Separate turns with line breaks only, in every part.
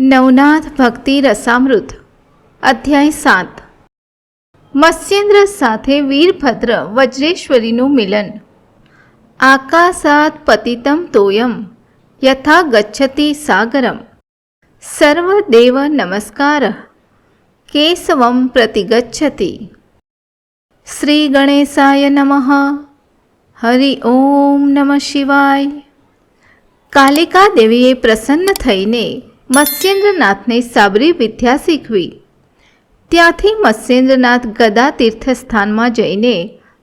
નવનાથ ભક્તિ રસામૃત અધ્યાય સાત મત્સ્યેન્દ્ર સાથે વીરભદ્ર વજ્રેશ્વરીનું મિલન આકાશાત પતિતમ તોયમ યથા ગચ્છતિ સાગરમ સર્વદેવ નમસ્કાર કેશવમ પ્રતિગચ્છતિ શ્રી ગણેશાય નમઃ હરિ ઓમ નમઃ શિવાય કાલિકા દેવીએ પ્રસન્ન થઈને મત્સ્યેન્દ્રનાથને સાબરી વિદ્યા શીખવી ત્યાંથી મત્સ્યેન્દ્રનાથ ગદા તીર્થસ્થાનમાં જઈને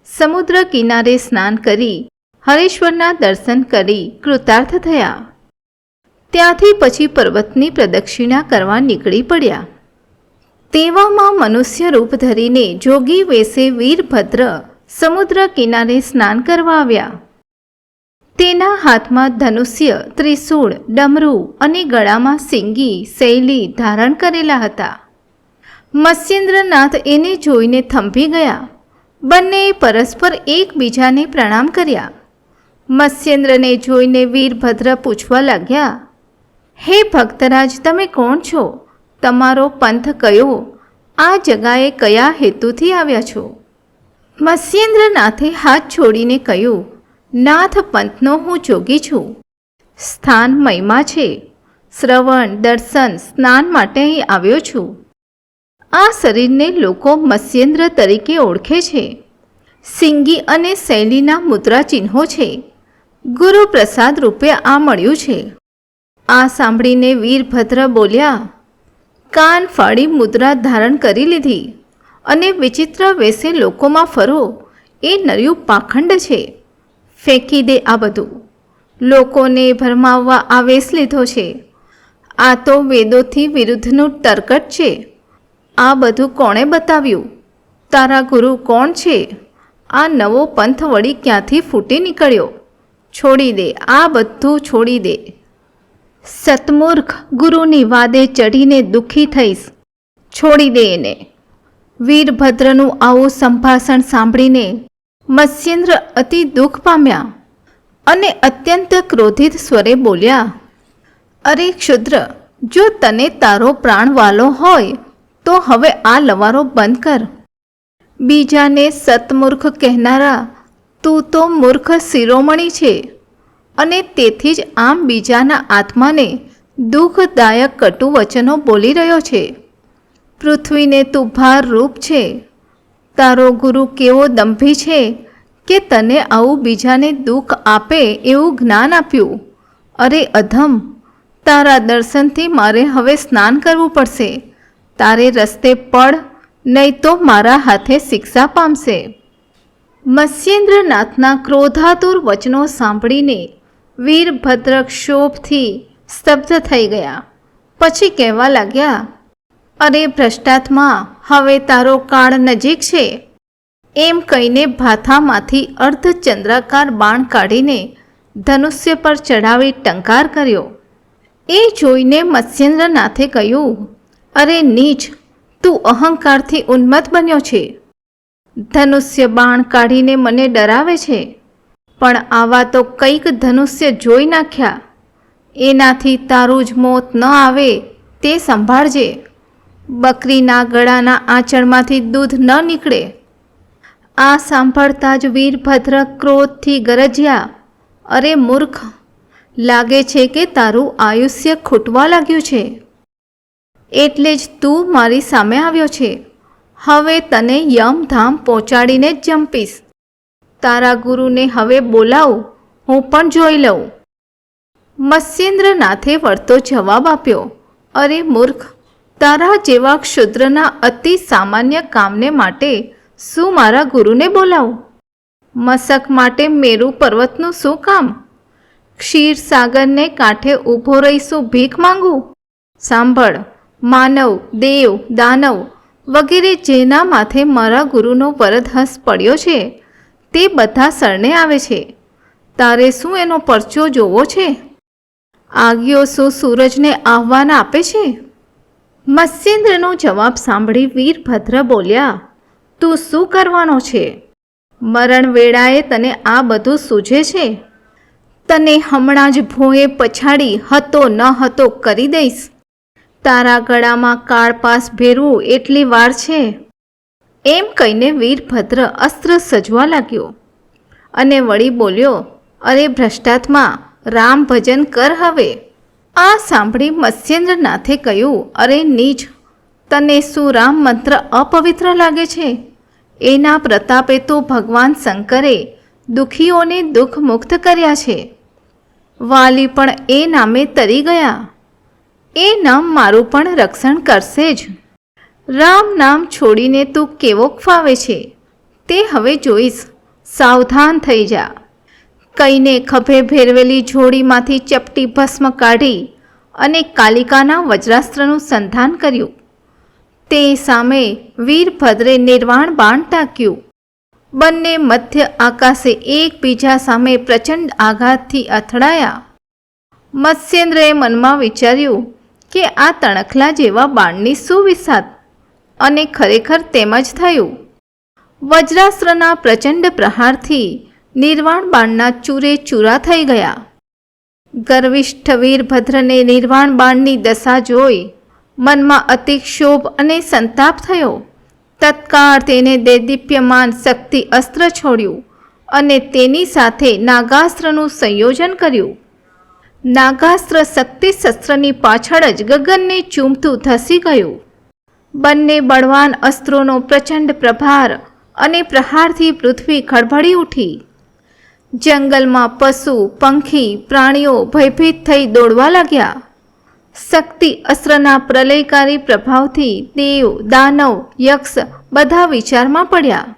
સમુદ્ર કિનારે સ્નાન કરી હરેશ્વરના દર્શન કરી કૃતાર્થ થયા ત્યાંથી પછી પર્વતની પ્રદક્ષિણા કરવા નીકળી પડ્યા તેવામાં મનુષ્ય રૂપ ધરીને જોગી વેશે વીરભદ્ર સમુદ્ર કિનારે સ્નાન કરવા આવ્યા તેના હાથમાં ધનુષ્ય, ત્રિશૂળ, ડમરું અને ગળામાં સિંગી, શૈલી ધારણ કરેલા હતા. મત્સ્યેન્દ્રનાથ એને જોઈને થંભી ગયા. બંનેએ પરસ્પર એકબીજાને પ્રણામ કર્યા. મત્સ્યેન્દ્રને જોઈને વીરભદ્ર પૂછવા લાગ્યા, હે ભક્તરાજ, તમે કોણ છો? તમારો પંથ કયો? આ જગાએ કયા હેતુથી આવ્યા છો? મત્સ્યેન્દ્રનાથે હાથ છોડીને કહ્યું નાથ પંથનો હું જોગી છું. સ્થાન મહિમા છે. શ્રવણ, દર્શન, સ્નાન માટે અહીં આવ્યો છું. આ શરીરને લોકો મત્સ્યેન્દ્ર તરીકે ઓળખે છે. સિંગી અને શૈલીના મુદ્રા ચિહ્નો છે. ગુરુ પ્રસાદ રૂપે આ મળ્યું છે. આ સાંભળીને વીરભદ્ર બોલ્યા, કાન ફાડી મુદ્રા ધારણ કરી લીધી અને વિચિત્ર વેશે લોકોમાં ફરો. એ નર્યું પાખંડ છે. ફેંકી દે આ બધું. લોકોને ભરમાવવા આવેશ લીધો છે. આ તો વેદોથી વિરુદ્ધનું તરકટ છે. આ બધું કોણે બતાવ્યું? તારા ગુરુ કોણ છે? આ નવો પંથ વળી ક્યાંથી ફૂટી નીકળ્યો? છોડી દે, આ બધું છોડી દે. સતમૂર્ખ ગુરુની વાદે ચઢીને દુઃખી થઈશ. છોડી દે એને. વીરભદ્રનું આવું સંભાષણ સાંભળીને મત્સ્યેન્દ્ર અતિ દુઃખ પામ્યા અને અત્યંત ક્રોધિત સ્વરે બોલ્યા, અરે ક્ષુદ્ર, જો તને તારો પ્રાણ વાલો હોય, તો હવે આ લવારો બંધ કર. બીજાને સતમૂર્ખ કહેનારા, તું તો મૂર્ખ શિરોમણી છે અને તેથી જ આમ બીજાના આત્માને દુઃખદાયક કટુ વચનો બોલી રહ્યો છે. પૃથ્વીને તું ભાર રૂપ છે. તારો ગુરુ કેવો દંભી છે કે તને આવું બીજાને દુઃખ આપે એવું જ્ઞાન આપ્યું? અરે અધમ, તારા દર્શનથી મારે હવે સ્નાન કરવું પડશે. તારે રસ્તે પડ, નહીં તો મારા હાથે શિક્ષા પામશે. મત્સ્યેન્દ્રનાથના ક્રોધાતુર વચનો સાંભળીને વીરભદ્ર ક્ષોભથી સ્તબ્ધ થઈ ગયા. પછી કહેવા લાગ્યા, અરે ભ્રષ્ટાત્મા હવે તારો કાળ નજીક છે. એમ કહીને ભાથામાંથી અર્ધચંદ્રાકાર બાણ કાઢીને ધનુષ્ય પર ચઢાવી ટંકાર કર્યો. એ જોઈને મત્સ્યેન્દ્રનાથે કહ્યું, અરે નીચ, તું અહંકારથી ઉન્મત્ત બન્યો છે. ધનુષ્ય બાણ કાઢીને મને ડરાવે છે. પણ આવા તો કંઈક ધનુષ્ય જોઈ નાખ્યા. એનાથી તારું જ મોત ન આવે, તે સંભાળજે. બકરીના ગળાના આંચળમાંથી દૂધ ન નીકળે. આ સાંભળતા જ વીરભદ્ર ક્રોધથી ગરજ્યા. અરે મૂર્ખ, લાગે છે કે તારું આયુષ્ય ખૂટવા લાગ્યું છે. એટલે જ તું મારી સામે આવ્યો છે. હવે તને યમધામ પહોંચાડીને જ જંપીશ. તારા ગુરુને હવે બોલાવ, હું પણ જોઈ લઉં. મત્સ્યેન્દ્રનાથે વળતો જવાબ આપ્યો. અરે મૂર્ખ તારા જેવા ક્ષુદ્રના અતિ સામાન્ય કામને માટે શું મારા ગુરુને બોલાવું? મસક માટે મેરુ પર્વતનું શું કામ? ક્ષીરસાગરને કાંઠે ઊભો રહીશું ભીખ માંગું સાંભળ, માનવ, દેવ, દાનવ વગેરે જેના માથે મારા ગુરુનો વરદહસ્ત પડ્યો છે, તે બધા શરણે આવે છે. તારે શું એનો પરચો જોવો છે? આગિયો શું સૂરજને આહવાન આપે છે? મત્સ્યેન્દ્રનો જવાબ સાંભળી વીરભદ્ર બોલ્યા, તું શું કરવાનો છે? મરણ વેળાએ તને આ બધું સૂઝે છે? તને હમણાં જ ભોંએ પછાડી હતો ન હતો કરી દઈશ. તારા ગળામાં કાળપાસ ભેરવું એટલી વાર છે. એમ કહીને વીરભદ્ર અસ્ત્ર સજવા લાગ્યો અને વળી બોલ્યો, અરે ભ્રષ્ટાત્મા, રામ ભજન કર હવે. આ સાંભળી મત્સ્યેન્દ્રનાથે કહ્યું, અરે નીચ, તને શું રામ મંત્ર અપવિત્ર લાગે છે? એના પ્રતાપે તો ભગવાન શંકરે દુઃખીઓને દુઃખ મુક્ત કર્યા છે. વાલી પણ એ નામે તરી ગયા. એ નામ મારું પણ રક્ષણ કરશે જ. રામ નામ છોડીને તું કેવો ફાવે છે? તે હવે જોઈશ. સાવધાન થઈ જા. કઈને ખભે ભેરવેલી જોડીમાંથી ચપટી ભસ્મ કાઢી અને કાલિકાના વજ્રાસ્ત્રનું સંધાન કર્યું. તે સામે વીરભદ્રે નિર્વાણ બાણ તાક્યું બંને મધ્ય આકાશે એકબીજા સામે પ્રચંડ આઘાતથી અથડાયા. મત્સ્યેન્દ્રએ મનમાં વિચાર્યું કે આ તણખલા જેવા બાણની સુવિસાદ અને ખરેખર તેમ જ થયું. વજ્રાસ્ત્રના પ્રચંડ પ્રહારથી નિર્વાણ બાણના ચૂરે ચૂરા થઈ ગયા. ગર્વિષ્ઠ વીરભદ્રને નિર્વાણ બાણની દશા જોઈ મનમાં અતિક્ષોભ અને સંતાપ થયો. તત્કાળ તેને દેદીપ્યમાન શક્તિ અસ્ત્ર છોડ્યું અને તેની સાથે નાગાસ્ત્રનું સંયોજન કર્યું. નાગાસ્ત્ર શક્તિ શસ્ત્રની પાછળ જ ગગનને ચૂમતું ધસી ગયું. બંને બળવાન અસ્ત્રોનો પ્રચંડ પ્રભાર અને પ્રહારથી પૃથ્વી ખળભળી ઉઠી. જંગલમાં પશુ, પંખી, પ્રાણીઓ ભયભીત થઈ દોડવા લાગ્યા. શક્તિ અસ્ત્રના પ્રલયકારી પ્રભાવથી દેવ, દાનવ, યક્ષ બધા વિચારમાં પડ્યા.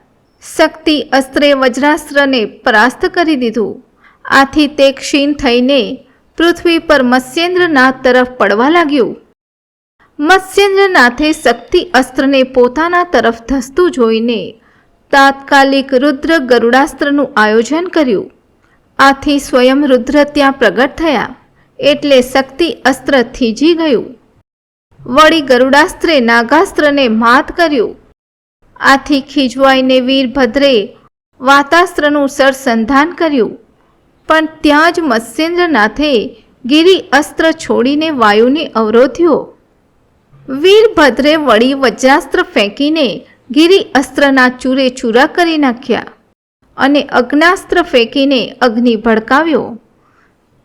શક્તિ અસ્ત્રે વજ્રાસ્ત્રને પરાસ્ત કરી દીધું. આથી તે ક્ષીણ થઈને પૃથ્વી પર મત્સ્યેન્દ્રનાથ તરફ પડવા લાગ્યું. મત્સ્યેન્દ્રનાથે શક્તિ અસ્ત્રને પોતાના તરફ ધસતું જોઈને તાત્કાલિક રુદ્ર ગરુડાસ્ત્રનું આયોજન કર્યું. આથી સ્વયં રુદ્ર ત્યાં પ્રગટ થયા, એટલે શક્તિ અસ્ત્ર થીજી ગયું. વળી ગરુડાસ્ત્રે નાગાસ્ત્રને માત કર્યું. આથી ખીજવાઈને વીરભદ્રે વાતાસ્ત્રનું સરસંધાન કર્યું. પણ ત્યાં જ મત્સ્યેન્દ્રનાથે ગિરી અસ્ત્ર છોડીને વાયુને અવરોધ્યો. વીરભદ્રે વળી વજ્રાસ્ત્ર ફેંકીને ગિરી અસ્ત્રના ચૂરે ચૂરા કરી નાખ્યા અને અગ્નાસ્ત્ર ફેંકીને અગ્નિ ભડકાવ્યો.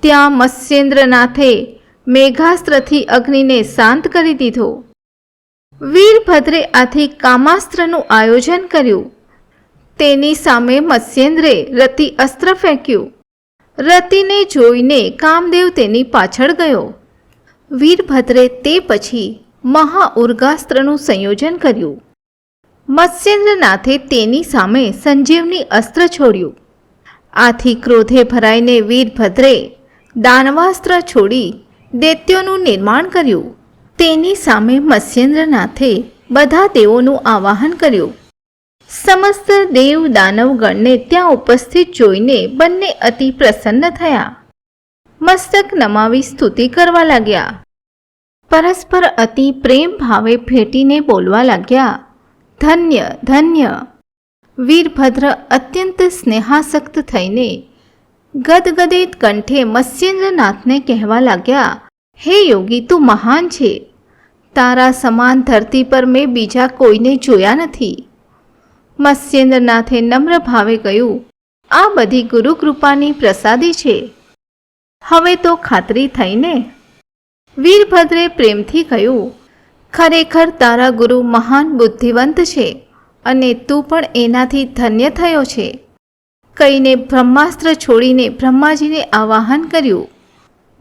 ત્યાં મત્સ્યેન્દ્રનાથે મેઘાસ્ત્રથી અગ્નિને શાંત કરી દીધો. વીરભદ્રે આથી કામાસ્ત્રનું આયોજન કર્યું. તેની સામે મત્સ્યેન્દ્રે રતિ અસ્ત્ર ફેંક્યું. રતિને જોઈને કામદેવ તેની પાછળ ગયો. વીરભદ્રે તે પછી મહાઉર્ગાસ્ત્રનું સંયોજન કર્યું. મત્સ્યેન્દ્રનાથે તેની સામે સંજીવની અસ્ત્ર છોડ્યું. આથી ક્રોધે ભરાઈને વીરભદ્રે દાનવાસ્ત્ર છોડી દૈત્યોનું નિર્માણ કર્યું. તેની સામે મત્સ્યેન્દ્રનાથે બધા દેવોનું આવાહન કર્યું. સમસ્ત દેવ દાનવગણને ત્યાં ઉપસ્થિત જોઈને બંને અતિ પ્રસન્ન થયા. મસ્તક નમાવી સ્તુતિ કરવા લાગ્યા. પરસ્પર અતિ પ્રેમ ભાવે ભેટીને બોલવા લાગ્યા. ધન્ય ધન્ય. વીરભદ્ર અત્યંત સ્નેહાસક્ત થઈને ગદગદિત કંઠે મત્સ્યેન્દ્રનાથને કહેવા લાગ્યા, હે યોગી, તું મહાન છે. તારા સમાન ધરતી પર મેં બીજા કોઈને જોયા નથી. મત્સ્યેન્દ્રનાથે નમ્ર ભાવે કહ્યું, આ બધી ગુરુકૃપાની પ્રસાદી છે. હવે તો ખાતરી થઈને. વીરભદ્રે પ્રેમથી કહ્યું ખરેખર તારા ગુરુ મહાન બુદ્ધિવંત છે અને તું પણ એનાથી ધન્ય થયો છે. કહીને બ્રહ્માસ્ત્ર છોડીને બ્રહ્માજીને આવાહન કર્યું.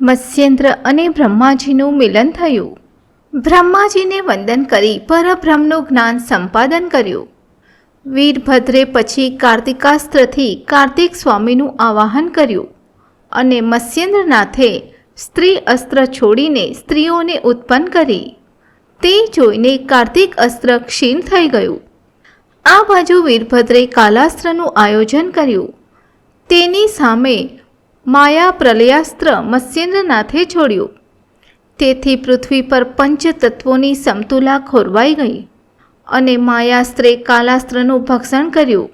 મત્સ્યેન્દ્ર અને બ્રહ્માજીનું મિલન થયું. બ્રહ્માજીને વંદન કરી પરબ્રહ્મનું જ્ઞાન સંપાદન કર્યું. વીરભદ્રે પછી કાર્તિકાસ્ત્રથી કાર્તિક સ્વામીનું આવાહન કર્યું અને મત્સ્યેન્દ્રનાથે સ્ત્રી અસ્ત્ર છોડીને સ્ત્રીઓને ઉત્પન્ન કરી. તે જોઈને કાર્તિક અસ્ત્ર ક્ષીણ થઈ ગયું. આ બાજુ વીરભદ્રે કાલાસ્ત્રનું આયોજન કર્યું. તેની સામે માયા પ્રલયાસ્ત્ર મત્સ્યેન્દ્રનાથે છોડ્યું તેથી પૃથ્વી પર પંચતત્વોની સમતુલા ખોરવાઈ ગઈ અને માયાસ્ત્રે કાલાસ્ત્રનું ભક્ષણ કર્યું.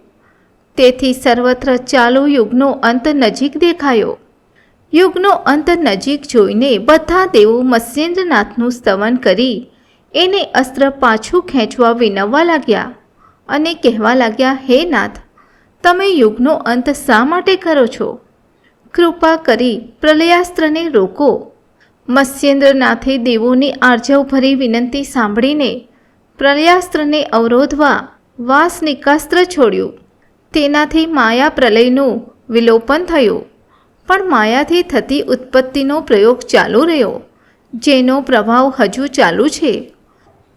તેથી સર્વત્ર ચાલુ યુગનો અંત નજીક દેખાયો. યુગનો અંત નજીક જોઈને બધા દેવો મત્સ્યેન્દ્રનાથનું સ્તવન કરી એને અસ્ત્ર પાછું ખેંચવા વિનવવા લાગ્યા અને કહેવા લાગ્યા, હે નાથ, તમે યુગનો અંત શા માટે કરો છો? કૃપા કરી પ્રલયાસ્ત્રને રોકો. મત્સ્યેન્દ્રનાથે દેવોની આર્જવભરી વિનંતી સાંભળીને પ્રલયાસ્ત્રને અવરોધવા વાસ નિકાસ્ત્ર છોડ્યું. તેનાથી માયા પ્રલયનું વિલોપન થયું, પણ માયાથી થતી ઉત્પત્તિનો પ્રયોગ ચાલુ રહ્યો, જેનો પ્રભાવ હજુ ચાલુ છે.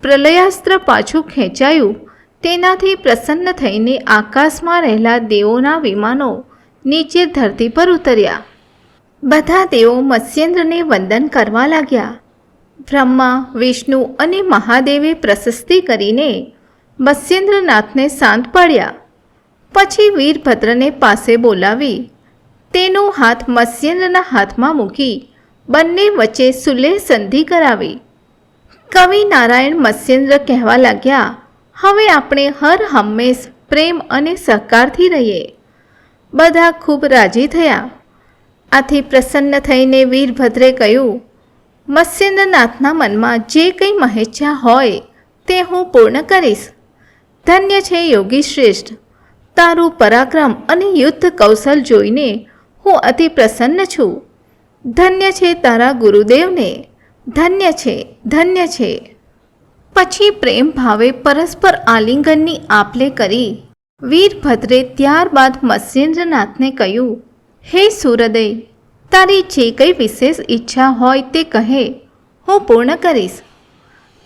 પ્રલયાસ્ત્ર પાછું ખેંચાયું. તેનાથી પ્રસન્ન થઈને આકાશમાં રહેલા દેવોના વિમાનો નીચે ધરતી પર ઉતર્યા. બધા દેવો મત્સ્યેન્દ્રને વંદન કરવા લાગ્યા. બ્રહ્મા, વિષ્ણુ અને મહાદેવે પ્રશસ્તિ કરીને મત્સ્યેન્દ્રનાથને શાંત પાડ્યા. પછી વીરભદ્રને પાસે બોલાવી તેનો હાથ મત્સ્યેન્દ્રના હાથમાં મૂકી બંને વચ્ચે સુલેહ સંધિ કરાવી. કવિ નારાયણ મત્સ્યેન્દ્ર કહેવા લાગ્યા, હવે આપણે હર હંમેશ પ્રેમ અને સહકારથી રહીએ. બધા ખૂબ રાજી થયા. આથી પ્રસન્ન થઈને વીરભદ્રે કહ્યું, મત્સ્યેન્દ્રનાથના મનમાં જે કંઈ મહેચ્છા હોય તે હું પૂર્ણ કરીશ. ધન્ય છે યોગી શ્રેષ્ઠ. તારું પરાક્રમ અને યુદ્ધ કૌશલ જોઈને હું અતિ પ્રસન્ન છું. ધન્ય છે તારા ગુરુદેવને. ધન્ય છે ધન્ય છે. પછી પ્રેમ ભાવે પરસ્પર આલિંગનની આપલે કરી. વીરભદ્રે ત્યારબાદ મત્સ્યેન્દ્રનાથને કહ્યું, હે સુરદય, તારી જે કંઈ વિશેષ ઈચ્છા હોય તે કહે, હું પૂર્ણ કરીશ.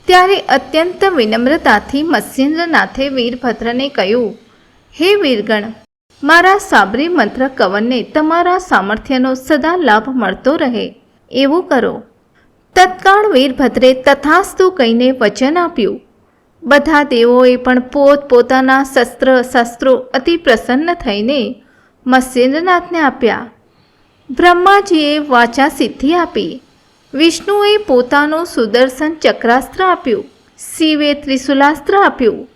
ત્યારે અત્યંત વિનમ્રતાથી મત્સ્યેન્દ્રનાથે વીરભદ્રને કહ્યું, હે વીરગણ, મારા સાબરી મંત્ર કવનને તમારા સામર્થ્યનો સદા લાભ મળતો રહે. એવું કરો. તત્કાળ વીરભદ્રે તથાસ્તુ કહીને વચન આપ્યું. બધા દેવોએ પણ પોત પોતાના શસ્ત્ર શસ્ત્રો અતિ પ્રસન્ન થઈને મત્સ્યેન્દ્રનાથને આપ્યા. બ્રહ્માજીએ વાચા સિદ્ધિ આપી. વિષ્ણુએ પોતાનું સુદર્શન ચક્રાસ્ત્ર આપ્યું. શિવે ત્રિશુલાસ્ત્ર આપ્યું.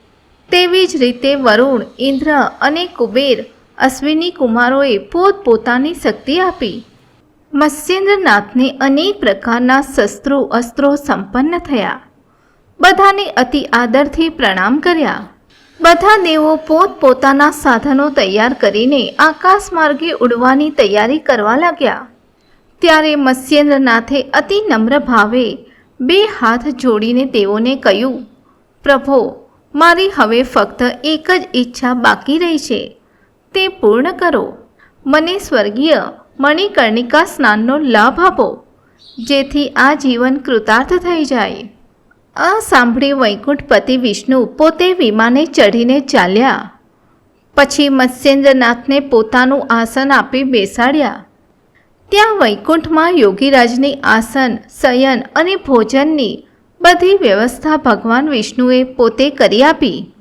તેવી જ રીતે વરુણ, ઇન્દ્ર અને કુબેર અશ્વિની કુમારોએ પોતપોતાની શક્તિ આપી. મત્સ્યેન્દ્રનાથને અનેક પ્રકારના શસ્ત્રો, અસ્ત્રો સંપન્ન થયા. બધાને અતિ આદરથી પ્રણામ કર્યા. બધા દેવો પોતપોતાના સાધનો તૈયાર કરીને આકાશ માર્ગે ઉડવાની તૈયારી કરવા લાગ્યા. ત્યારે મત્સ્યેન્દ્રનાથે અતિ નમ્ર ભાવે બે હાથ જોડીને તેઓને કહ્યું, પ્રભો, મારી હવે ફક્ત એક જ ઈચ્છા બાકી રહી છે. તે પૂર્ણ કરો. મને સ્વર્ગીય મણિકર્ણિકા સ્નાનનો લાભ આપો, જેથી આ જીવન કૃતાર્થ થઈ જાય. આ સાંભળી વૈકુંઠપતિ વિષ્ણુ પોતે વિમાને ચઢીને ચાલ્યા. પછી મત્સ્યેન્દ્રનાથને પોતાનું આસન આપી બેસાડ્યા. ત્યાં વૈકુંઠમાં યોગીરાજની આસન, શયન અને ભોજનની બધી વ્યવસ્થા ભગવાન વિષ્ણુએ પોતે કરી આપી.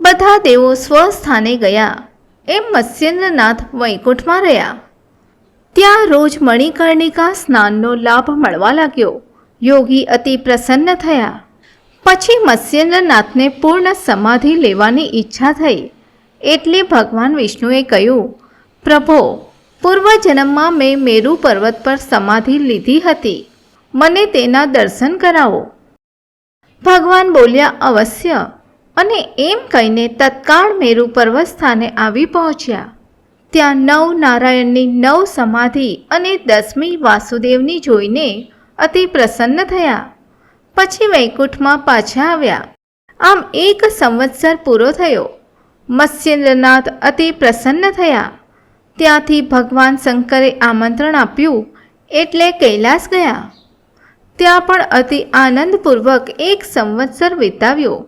બધા દેવો સ્વસ્થાને ગયા. એમ મત્સ્યેન્દ્રનાથ વૈકુંઠમાં રહ્યા. ત્યાં રોજ મણિકર્ણિકા સ્નાનનો લાભ મળવા લાગ્યો. યોગી અતિ પ્રસન્ન થયા. પછી મત્સ્યેન્દ્રનાથને પૂર્ણ સમાધિ લેવાની ઈચ્છા થઈ. એટલે ભગવાન વિષ્ણુએ કહ્યું, પ્રભો, પૂર્વજન્મમાં મેં મેરુ પર્વત પર સમાધિ લીધી હતી. મને તેના દર્શન કરાવો. ભગવાન બોલ્યા, અવશ્ય. અને એમ કહીને તત્કાળ મેરુ પર્વત સ્થાને આવી પહોંચ્યા. ત્યાં નવ નારાયણની નવ સમાધિ અને દસમી વાસુદેવની જોઈને અતિ પ્રસન્ન થયા. પછી વૈકુંઠમાં પાછા આવ્યા. આમ એક સંવત્સર પૂરો થયો. મત્સ્યેન્દ્રનાથ અતિ પ્રસન્ન થયા. ત્યાંથી ભગવાન શંકરે આમંત્રણ આપ્યું એટલે કૈલાસ ગયા. ત્યાં પણ અતિ આનંદપૂર્વક એક સંવત્સર વિતાવ્યો.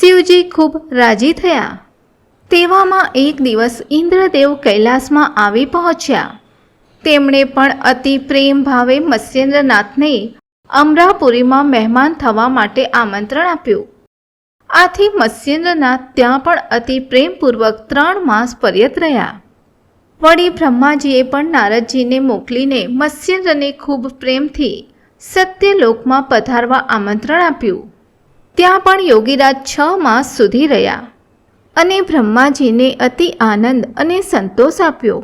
શિવજી ખૂબ રાજી થયા. તેવામાં એક દિવસ ઇન્દ્રદેવ કૈલાસમાં આવી પહોંચ્યા. તેમણે પણ અતિ પ્રેમ ભાવે મત્સ્યેન્દ્રનાથને અમરાપુરીમાં મહેમાન થવા માટે આમંત્રણ આપ્યું. આથી મત્સ્યેન્દ્રનાથ ત્યાં પણ અતિ પ્રેમપૂર્વક ત્રણ માસ પર્યત રહ્યા. વળી બ્રહ્માજીએ પણ નારદજીને મોકલીને મત્સ્યેન્દ્રને ખૂબ પ્રેમથી સત્યલોકમાં પધારવા આમંત્રણ આપ્યું. ત્યાં પણ યોગીરાજ છ માસ સુધી રહ્યા. અને બ્રહ્માજીને અતિ આનંદ અને સંતોષ આપ્યો.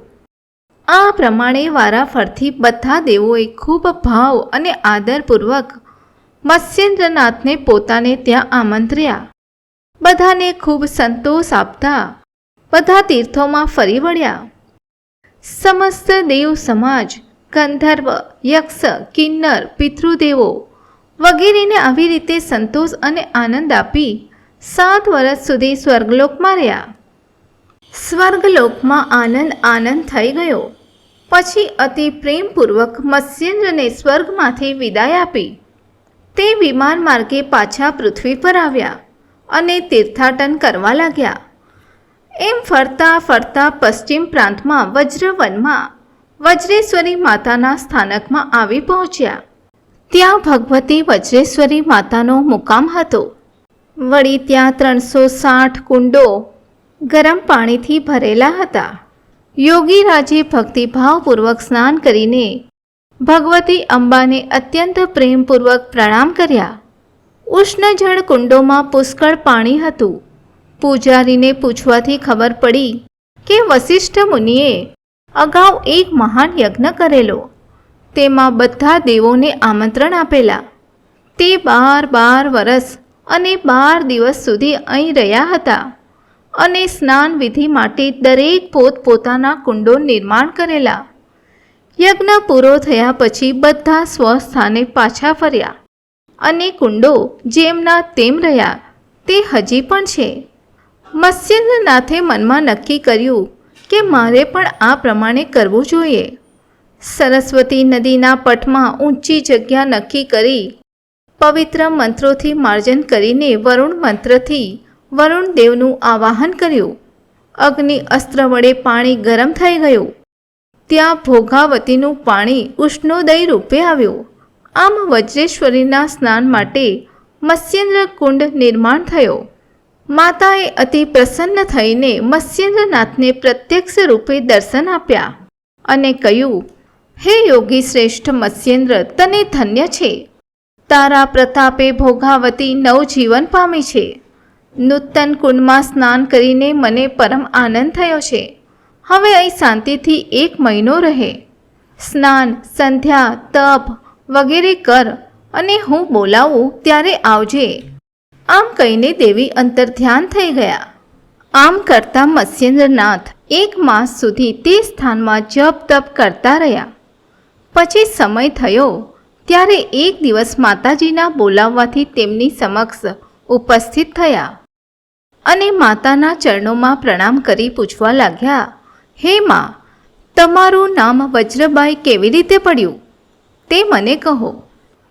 આ પ્રમાણે વારાફરથી બધા દેવોએ ખૂબ ભાવ અને આદરપૂર્વક મત્સ્યેન્દ્રનાથને પોતાને ત્યાં આમંત્ર્યા. બધાને ખૂબ સંતોષ આપતા બધા તીર્થોમાં ફરી વળ્યા. સમસ્ત દેવ સમાજ, ગંધર્વ, યક્ષ, કિન્નર, પિતૃદેવો વગેરેને આવી રીતે સંતોષ અને આનંદ આપી સાત વર્ષ સુધી સ્વર્ગલોકમાં રહ્યા. સ્વર્ગલોકમાં આનંદ આનંદ થઈ ગયો. પછી અતિ પ્રેમપૂર્વક મત્સ્યેન્દ્રને સ્વર્ગમાંથી વિદાય આપી. તે વિમાન માર્ગે પાછા પૃથ્વી પર આવ્યા અને તીર્થાટન કરવા લાગ્યા. એમ ફરતા ફરતા પશ્ચિમ પ્રાંતમાં વજ્રવનમાં, વજ્રેશ્વરી માતાના સ્થાનકમાં આવી પહોંચ્યા. ત્યાં ભગવતી વજ્રેશ્વરી માતાનો મુકામ હતો. વળી ત્યાં ત્રણસો સાઠ કુંડો ગરમ પાણીથી ભરેલા હતા. યોગીરાજે ભક્તિભાવપૂર્વક સ્નાન કરીને ભગવતી અંબાને અત્યંત પ્રેમપૂર્વક પ્રણામ કર્યા. ઉષ્ણજળ કુંડોમાં પુષ્કળ પાણી હતું. પૂજારીને પૂછવાથી ખબર પડી કે વશિષ્ઠ મુનિએ અગાઉ એક મહાન યજ્ઞ કરેલો. તેમાં બધા દેવોને આમંત્રણ આપેલા. તે બાર બાર વરસ અને બાર દિવસ સુધી અહીં રહ્યા હતા. અને સ્નાન વિધિ માટે દરેક પોતપોતાના કુંડો નિર્માણ કરેલા. યજ્ઞ પૂરો થયા પછી બધા સ્વસ્થાને પાછા ફર્યા. અને કુંડો જેમના તેમ રહ્યા, તે હજી પણ છે. મત્સ્યનાથે મનમાં નક્કી કર્યું કે મારે પણ આ પ્રમાણે કરવું જોઈએ. સરસ્વતી નદીના પટમાં ઊંચી જગ્યા નક્કી કરી પવિત્ર મંત્રોથી માર્જન કરીને વરુણ મંત્રથી વરુણ દેવનું આવાહન કર્યું. અગ્નિ અસ્ત્ર વડે પાણી ગરમ થઈ ગયું. ત્યાં ભોગાવતીનું પાણી ઉષ્ણોદય રૂપે આવ્યું. આમ વજ્રેશ્વરીના સ્નાન માટે મત્સ્યેન્દ્ર કુંડ નિર્માણ થયો. માતાએ અતિ પ્રસન્ન થઈને મત્સ્યેન્દ્રનાથને પ્રત્યક્ષ રૂપે દર્શન આપ્યા અને કહ્યું, હે યોગી શ્રેષ્ઠ મત્સ્યેન્દ્ર, તને ધન્ય છે. તારા પ્રતાપે ભોગાવતી નવજીવન પામી છે. નૂતન કુંડમાં સ્નાન કરીને મને પરમ આનંદ થયો છે. હવે અહીં શાંતિથી એક મહિનો રહે. સ્નાન, સંધ્યા, તપ વગેરે કર અને હું બોલાવું ત્યારે આવજે. આમ કહીને દેવી અંતર ધ્યાન થઈ ગયા. આમ કરતા મત્સ્યેન્દ્રનાથ એક માસ સુધી તે સ્થાનમાં જપ તપ કરતા રહ્યા. પછી સમય થયો. ત્યારે એક દિવસ માતાજીના બોલાવવાથી તેમની સમક્ષ ઉપસ્થિત થયા અને માતાના ચરણોમાં પ્રણામ કરી પૂછવા લાગ્યા. હે માં, તમારું નામ વજ્રબાઈ કેવી રીતે પડ્યું તે મને કહો.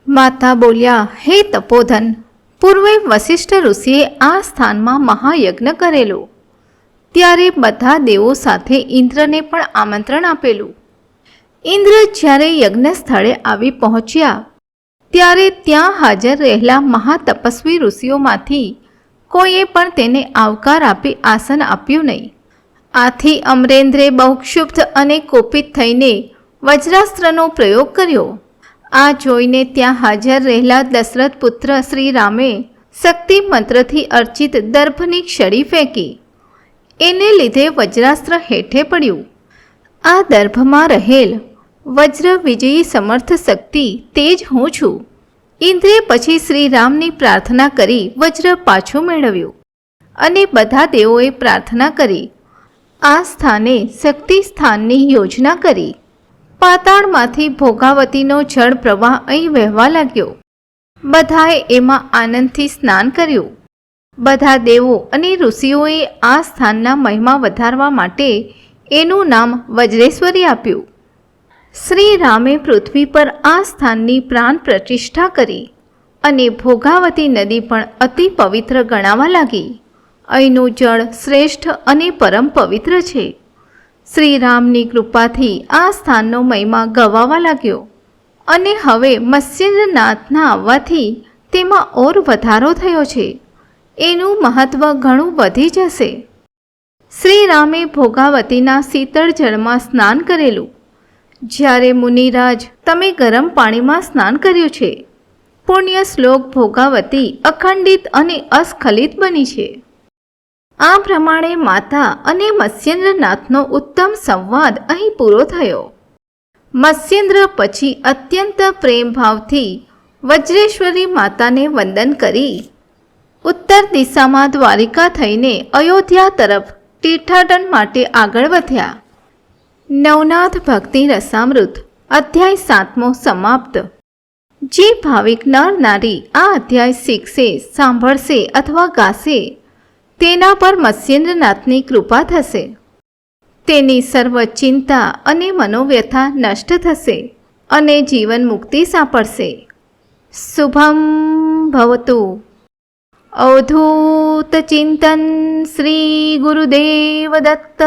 માતા બોલ્યા, હે તપોધન, પૂર્વે વશિષ્ઠ ઋષિએ આ સ્થાનમાં મહાયજ્ઞ કરેલો. ત્યારે બધા દેવો સાથે ઇન્દ્રને પણ આમંત્રણ આપેલું. ઇન્દ્ર જ્યારે યજ્ઞ સ્થળે આવી પહોંચ્યા, ત્યારે ત્યાં હાજર રહેલા મહાતપસ્વી ઋષિઓમાંથી કોઈએ પણ તેને આવકાર આપી આસન આપ્યું નહીં. આથી અમરેન્દ્રે બહુ ક્ષુબ્ધ અને કોપિત થઈને વજ્રાસ્ત્રનો પ્રયોગ કર્યો. આ જોઈને ત્યાં હાજર રહેલા દશરથ પુત્ર શ્રી રામે શક્તિ મંત્રથી અર્ચિત દર્ભની ક્ષડી ફેંકી. એને લીધે વજ્રાસ્ત્ર હેઠે પડ્યું. આ દર્ભમાં રહેલ વજ્ર વિજયી સમર્થ શક્તિ તે જ હું છું. ઇન્દ્રે પછી શ્રી રામની પ્રાર્થના કરી વજ્ર પાછું મેળવ્યું. અને બધા દેવોએ પ્રાર્થના કરી. આ સ્થાને શક્તિ સ્થાનની યોજના કરી. પાતાળમાંથી ભોગાવતીનો જળ પ્રવાહ અહીં વહેવા લાગ્યો. બધાએ એમાં આનંદથી સ્નાન કર્યું. બધા દેવો અને ઋષિઓએ આ સ્થાનના મહિમા વધારવા માટે એનું નામ વજ્રેશ્વરી આપ્યું. શ્રી રામે પૃથ્વી પર આ સ્થાનની પ્રાણ પ્રતિષ્ઠા કરી અને ભોગાવતી નદી પણ અતિ પવિત્ર ગણાવા લાગી. અહીંનું જળ શ્રેષ્ઠ અને પરમ પવિત્ર છે. શ્રી રામની કૃપાથી આ સ્થાનનો મહિમા ગવાવા લાગ્યો અને હવે મત્સ્યનાથના આવવાથી તેમાં ઓર વધારો થયો છે. એનું મહત્વ ઘણું વધી જશે. શ્રી રામે ભોગાવતીના શીતળ જળમાં સ્નાન કરેલું જ્યારે મુનિરાજ તમે ગરમ પાણીમાં સ્નાન કર્યું છે, પુણ્ય શ્લોક ભોગાવતી અખંડિત અને અસ્ખલિત બની છે. આ પ્રમાણે માતા અને મત્સ્યેન્દ્રનાથનો ઉત્તમ સંવાદ અહીં પૂરો થયો. મત્સ્યેન્દ્ર પછી અત્યંત પ્રેમભાવથી વજ્રેશ્વરી માતાને વંદન કરી, ઉત્તર દિશામાં દ્વારિકા થઈને અયોધ્યા તરફ તીર્થાટન માટે આગળ વધ્યા. નવનાથ ભક્તિ રસામૃત, અધ્યાય સાતમો સમાપ્ત. જે ભાવિક નર નારી આ અધ્યાય શીખશે, સાંભળશે અથવા ગાશે, તેના પર મત્સ્યેન્દ્રનાથની કૃપા થશે. તેની સર્વ ચિંતા અને મનોવ્યથા નષ્ટ થશે અને જીવન મુક્તિ સાંપડશે. શુભમ ભવતુ. અવધૂત ચિંતન શ્રી ગુરુદેવ દત્ત.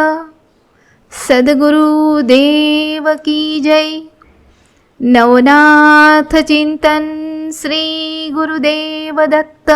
सद्गुरुदेव की जय नव नाथ चिन्तन् श्रीगुरुदेवदत्त।